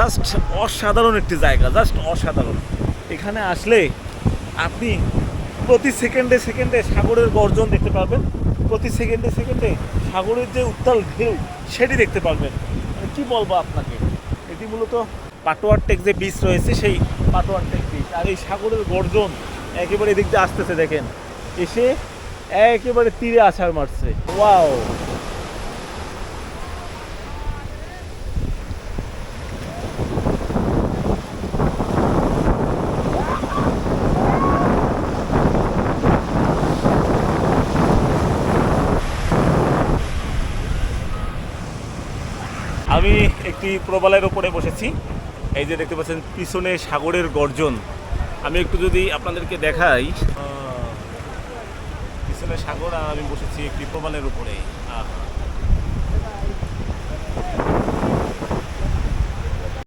Just অসাধারণ একটি জায়গা, জাস্ট অসাধারণ। এখানে আসলে আপনি প্রতি সেকেন্ডে সেকেন্ডে সাগরের গর্জন দেখতে পাবেন প্রতি সেকেন্ডে সেকেন্ডে সাগরের যে উত্তাল ঢেউ, সেটি দেখতে পারবেন। মানে কি বলব আপনাকে? এটি মূলত পাটোয়ার টেক যে বিচ রয়েছে, সেই পাটোয়ার টেক বিচ আর এই সাগরের গর্জন একেবারে এদিক দিয়ে আসতেছে, দেখেন। এসে একেবারে তীরে আছাড় মারছে। ওয়াও! আমি একটি প্রবালের ওপরে বসেছি। এই যে দেখতে পাচ্ছেন, পিছনে সাগরের গর্জন। আমি একটু যদি আপনাদেরকে দেখাই। পিছনে সাগর আর আমি বসেছি একটি প্রবালের উপরে